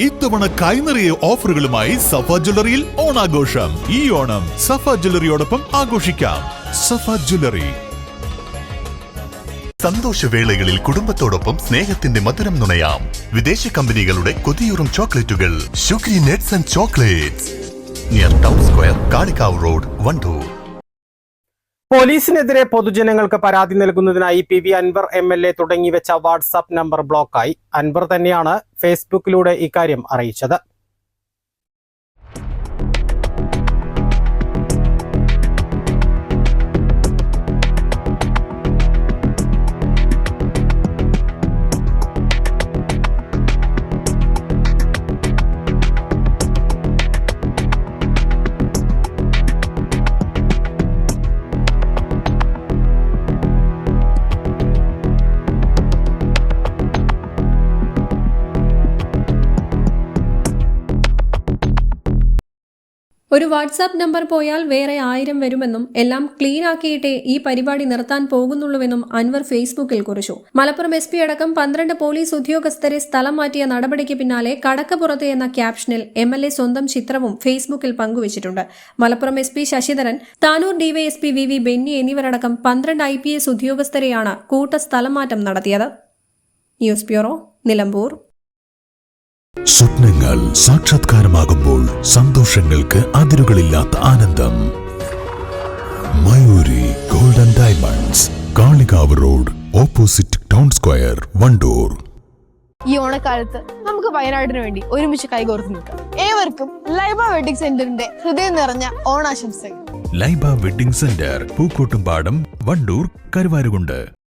ഇത്തവണ കൈനിറിയ ഓഫറുകളുമായി സഫ ജ്വല്ലറിയിൽ ഓണാഘോഷം. ഈ ഓണം സഫ ജ്വല്ലറിയോടൊപ്പം ആഘോഷിക്കാം. സഫ ജ്വല്ലറി. സന്തോഷവേളകളിൽ കുടുംബത്തോടൊപ്പം സ്നേഹത്തിന്റെ മധുരം നുണയാം. വിദേശ കമ്പനികളുടെ കൊതിയൂറും ചോക്ലേറ്റുകൾ. Sugary nets and chocolates. Near town square Kalikavu road Wandoor. പോലീസിനെതിരെ പൊതുജനങ്ങൾക്ക് പരാതി നൽകുന്നതിനായി P V Anvar M L A തുടങ്ങിവെച്ച WhatsApp number ബ്ലോക്കായി. അൻവർ തന്നെയാണ് ഫേസ്ബുക്കിലൂടെ ഇക്കാര്യം അറിയിച്ചത്. ഒരു വാട്സാപ്പ് നമ്പർ പോയാൽ വേറെ ആയിരം വരുമെന്നും എല്ലാം ക്ലീൻ ആക്കിയിട്ടേ ഈ പരിപാടി നിർത്താൻ പോകുന്നുള്ളൂവെന്നും അൻവർ ഫേസ്ബുക്കിൽ കുറിച്ചു. മലപ്പുറം എസ് പി അടക്കം പന്ത്രണ്ട് പോലീസ് ഉദ്യോഗസ്ഥരെ സ്ഥലം മാറ്റിയ നടപടിക്ക് പിന്നാലെ കടക്കപ്പുറത്ത് എന്ന ക്യാപ്ഷനിൽ എം എൽ എ സ്വന്തം ചിത്രവും ഫേസ്ബുക്കിൽ പങ്കുവച്ചിട്ടുണ്ട്. Malappuram S P Sasidharan Tanur DYSP V V Benny എന്നിവരടക്കം പന്ത്രണ്ട് ഐ പി എസ് ഉദ്യോഗസ്ഥരെയാണ് കൂട്ട സ്ഥലം മാറ്റം നടത്തിയത്. News bureau Nilambur. സ്വപ്നങ്ങൾ സാക്ഷാത്കാരമാകുമ്പോൾ സന്തോഷങ്ങൾക്ക് അതിരുകളില്ലാത്ത ആനന്ദം. Mayuri golden diamonds Kalikavu road opposite town square Wandoor. ഈ ഓണക്കാലത്ത് നമുക്ക് വയനാടിന് വേണ്ടി ഒരുമിച്ച് കൈകോർത്ത് നിൽക്കാം. ഏവർക്കും ലൈബ വെഡിങ് സെന്ററിന്റെ ഹൃദയം നിറഞ്ഞ ഓണാശംസകൾ. Laiba wedding centre Pookkottumpadam Wandoor Karuvarakundu.